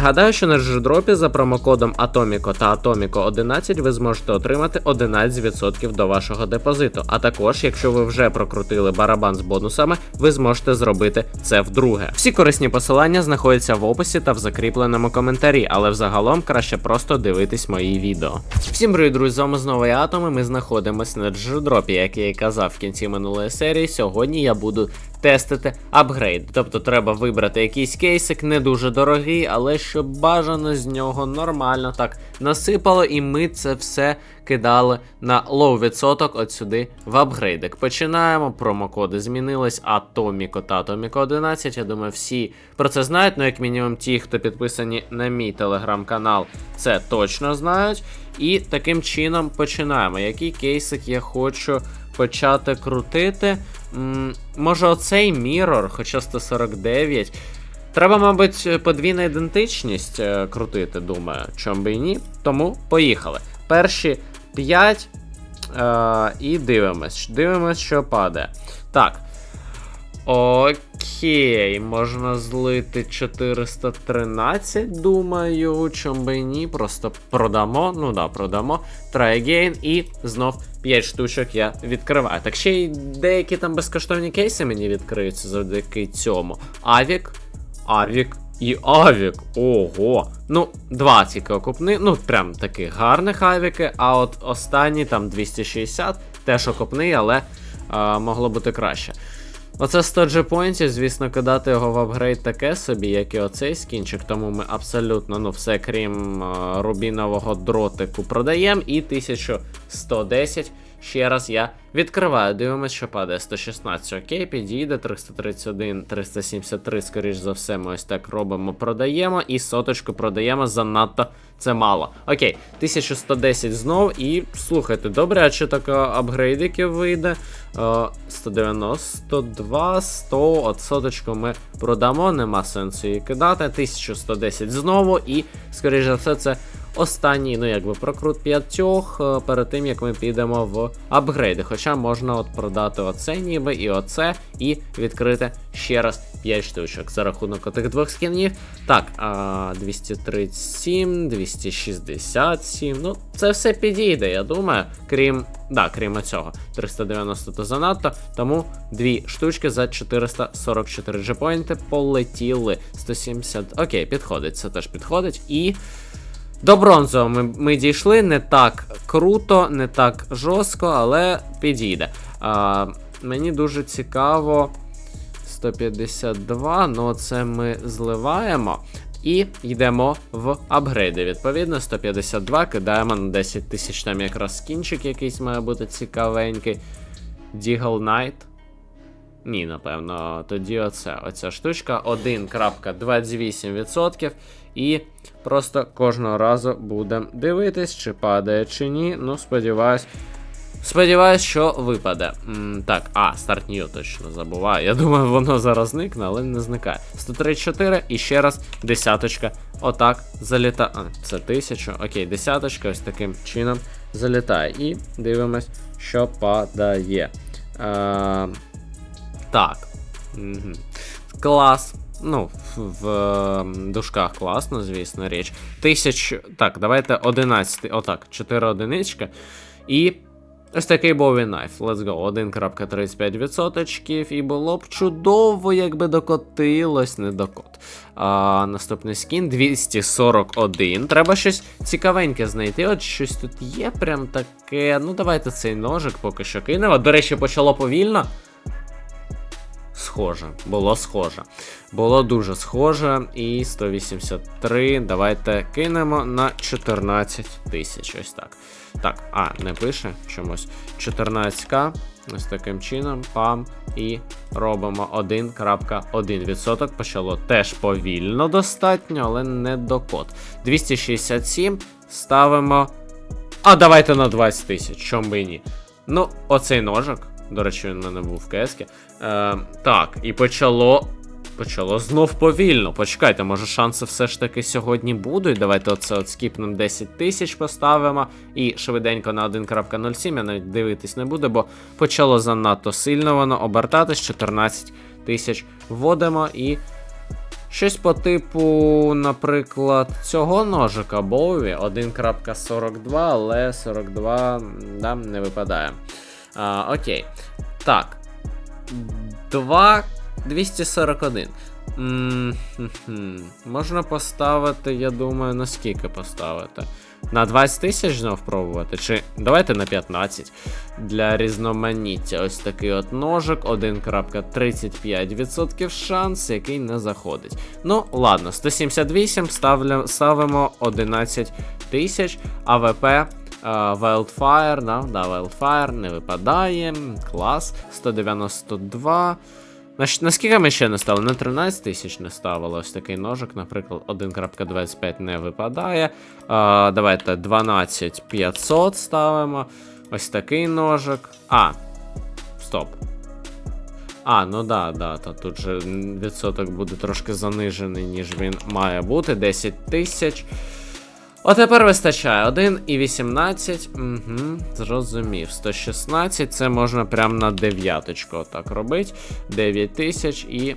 Нагадаю, що на дждропі за промокодом Atomico та Atomico 11 ви зможете отримати 11% до вашого депозиту. А також, якщо ви вже прокрутили барабан з бонусами, ви зможете зробити це вдруге. Всі корисні посилання знаходяться в описі та в закріпленому коментарі, але взагалом краще просто дивитись мої відео. Всім привіт, друзі, з вами знову я Атом, Ми знаходимося на дждропі, як я і казав в кінці минулої серії. Сьогодні я буду тестити апгрейд. Тобто треба вибрати якийсь кейсик, не дуже дорогий, але щоб бажано з нього нормально так насипало, і ми це все кидали на лоу відсоток от сюди в апгрейдик. Починаємо. Промокоди змінились. Атоміко та Атоміко 11. Я думаю, всі про це знають. Ну, як мінімум, ті, хто підписані на мій телеграм-канал, це точно знають. І таким чином починаємо. Який кейсик я хочу почати крутити? Може, оцей Mirror, хоча 149. Треба, мабуть, подвійна ідентичність е, крутити, думаю, чом би і ні. Тому поїхали. Перші 5. Е, і дивимось. Дивимось, що падає. Так. Окей, можна злити 413, думаю, чом би ні. Просто продамо. Ну да, продамо. Try again і знов 5 штучок я відкриваю. Так ще й деякі там безкоштовні кейси мені відкриються завдяки цьому. Авік, Авік і Авік. Ого. Ну, два тільки окупни. Ну, прям такі гарних авіки. А от останні там 260, теж окупний, але а, могло бути краще. Оце 100 G-поінтів, звісно, кидати його в апгрейд таке собі, як і оцей скінчик, тому ми абсолютно, ну, все крім а, рубінового дротику продаємо. І 1110. Ще раз я відкриваю, дивимось, що падає 116. Окей, підійде 331, 373, скоріш за все, ми ось так робимо, продаємо. І соточку продаємо занадто це мало. Окей, 1110 знов. І слухайте, добре, а чи таке апгрейдиків вийде? Е, 192, 100, от соточку ми продамо, нема сенсу її кидати. 1110 знову, і, скоріш за все, це останній, ну якби прокрут п'ятьох е, перед тим як ми підемо в апгрейди. Хоча можна от продати оце ніби і оце, і відкрити ще раз 5 штучок за рахунок отих двох скінів. Так, а, 237, 267. Ну, це все підійде, я думаю. Крім. Да, крім цього, 390 то занадто. Тому дві штучки за 444 джепоінти полетіли. 170. Окей, підходить, це теж підходить. І. До бронзового ми, ми дійшли не так круто, не так жорстко, але підійде. А, мені дуже цікаво. 152, ну це ми зливаємо. І йдемо в апгрейди. Відповідно, 152 кидаємо на 10 тисяч. Там якраз скінчик якийсь має бути цікавенький. Deagle Knight. Ні, напевно, тоді оце. Оця штучка 1.28%. І просто кожного разу будемо дивитись, чи падає, чи ні. Ну, сподіваюсь. Сподіваюсь, що випаде. М, так, а, старт нью точно забуваю. Я думаю, воно зараз зникне, але не зникає. 134 і ще раз десяточка. Отак залітає. А, це тисячу. Окей, десяточка ось таким чином залітає. І дивимось, що падає. Е, так. Угу. Клас. Ну, в, в дужках класно, звісно, річ. Тисяч. Так, давайте 11. Отак, 4 одиничка. І. Ось такий Bowie Knife. Let's go. 1.35%. І було б чудово, якби докотилось, не докот. А, Наступний скін 241. Треба щось цікавеньке знайти. От щось тут є, прям таке. Ну, давайте цей ножик поки що кинемо. До речі, почало повільно. Схоже, було схоже. Було дуже схоже. І 183. Давайте кинемо на 14 тисяч. Ось так. Так, а, не пише чомусь. 14к. Ось таким чином. Пам. І робимо 1.1%. Почало теж повільно достатньо, але не до код. 267. Ставимо. А, давайте на 20 тисяч, і ні. Ну, оцей ножик. До речі, він в мене був в КС. Е, так, і почало. Почало знов повільно. Почекайте, може шанси все ж таки сьогодні будуть. Давайте оце от скіпнем 10 тисяч поставимо. І швиденько на 1.07. Я навіть дивитись не буду, бо почало занадто сильно воно обертатись. 14 тисяч вводимо і. Щось по типу, наприклад, цього ножика Боуві 1.42, але 42 да, не випадає. А, окей. Так. 2 241. М, хм-хм. Можна поставити, я думаю, на скільки поставити? На 20 тисяч знов пробувати? Чи давайте на 15 для різноманіття. Ось такий от ножик, 1.35% шанс, який не заходить. Ну, ладно, 178 ставлю, ставимо 11 тисяч, АВП. Е, Wildfire, да, да, Wildfire не випадає. Клас. 192. На, наскільки ми ще не ставили? На 13 тисяч не ставили. Ось такий ножик, наприклад, 1.25 не випадає. А, давайте 12500 ставимо. Ось такий ножик. А. Стоп. А, ну да, да, та тут же відсоток буде трошки занижений, ніж він має бути. 10 тисяч. О, тепер вистачає 1,18. Угу, зрозумів. 116 це можна прямо на дев'яточку отак робити. 9 тисяч і,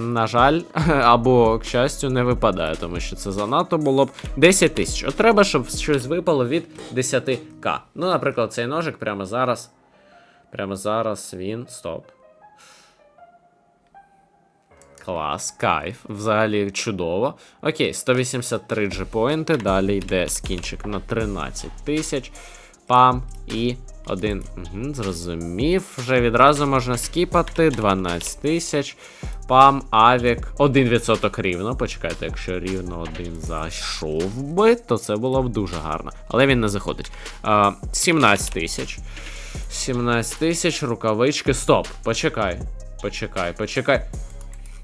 на жаль, або, к щастю, не випадає, тому що це занадто було б 10 тисяч. От треба, щоб щось випало від 10к. Ну, наприклад, цей ножик прямо зараз. Прямо зараз він. Стоп. Клас, кайф, взагалі чудово. Окей, 183 джепоінти, далі йде скінчик на 13 тисяч. Пам і один. Угу, зрозумів. Вже відразу можна скіпати. 12 тисяч. Пам, авік. 1% рівно. Почекайте, якщо рівно один зайшов би, то це було б дуже гарно. Але він не заходить. А, 17 тисяч. 17 тисяч, рукавички. Стоп, почекай. Почекай, почекай.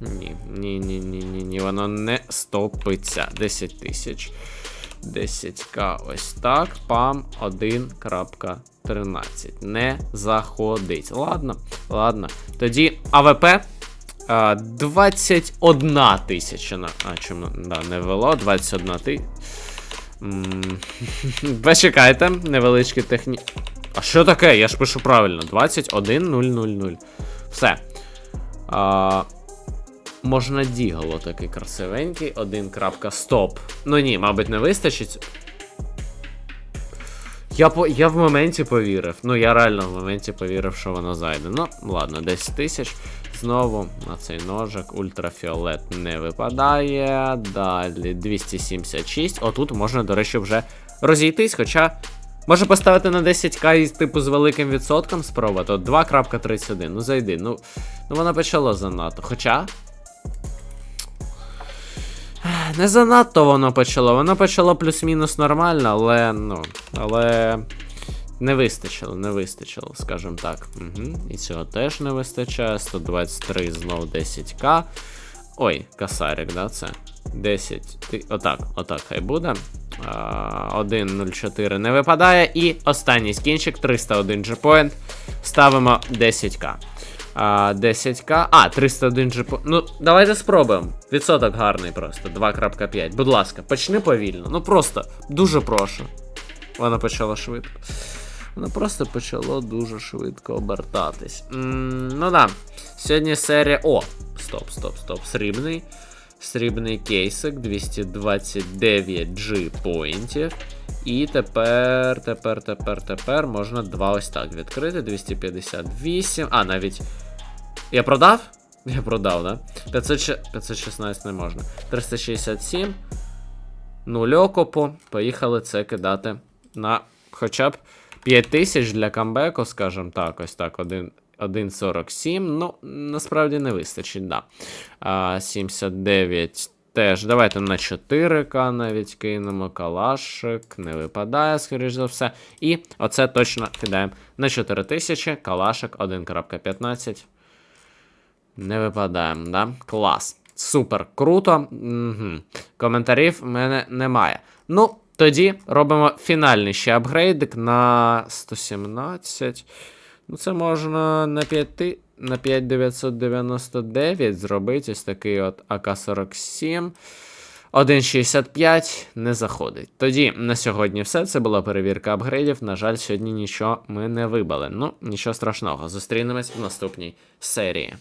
Ні, ні, ні, ні, ні, ні, воно не стопиться. 10 тисяч. 10к ось так. Пам 1.13. Не заходить. Ладно, ладно. Тоді АВП. 21 тисяча. А, чому? Да, не вело. 21 ти. Почекайте, невеличкі техні. А що таке? Я ж пишу правильно. 21000. Все. А, Можна дігало такий красивенький, 1.стоп. Ну ні, мабуть, не вистачить. Я по, я в моменті повірив. Ну, я реально в моменті повірив, що воно зайде. Ну, ладно, 10 тисяч. Знову на цей ножик. Ультрафіолет не випадає. Далі 276. Отут можна, до речі, вже розійтись, хоча. Може поставити на 10к і типу з великим відсотком спробувати. От 2.31. Ну зайди. Ну, ну воно почало занадто. Хоча. Не занадто воно почало. Воно почало плюс-мінус нормально, але ну. Але. Не вистачило, не вистачило, скажімо так. Угу. І цього теж не вистачає. 123 знов 10к. Ой, касарик, да, це? 10. Ти... Отак, отак хай буде. А, 1.04 не випадає. І останній скінчик 301 джепоінт. Ставимо 10к. А, 10к. А, 301 джепоінт. Ну, давайте спробуємо. Відсоток гарний просто. 2.5. Будь ласка, почни повільно. Ну просто дуже прошу. Воно почало швидко. Воно просто почало дуже швидко обертатись. М, ну да. Сьогодні серія. О! Стоп, стоп, стоп. Срібний. Срібний кейсик 229 G поінтів. І тепер, тепер, тепер, тепер можна два ось так відкрити. 258. А, навіть. Я продав? Я продав, да? 500, 516 не можна. 367. Нуль окопу. Поїхали це кидати на хоча б 5000 для камбеку, скажімо так, ось так, один. 1.47, ну, насправді не вистачить, да. А, 79 теж. Давайте на 4К навіть кинемо. Калашик не випадає, скоріш за все. І оце точно кидаємо на 4000. Калашик 1.15. Не випадаємо, да? Клас. Супер, круто. Угу. Коментарів в мене немає. Ну, тоді робимо фінальний ще апгрейдик на 117. Ну, це можна на 5, на 5999 зробити ось такий от АК-47. 1.65 не заходить. Тоді на сьогодні все. Це була перевірка апгрейдів. На жаль, сьогодні нічого ми не вибили. Ну, нічого страшного. Зустрінемось в наступній серії.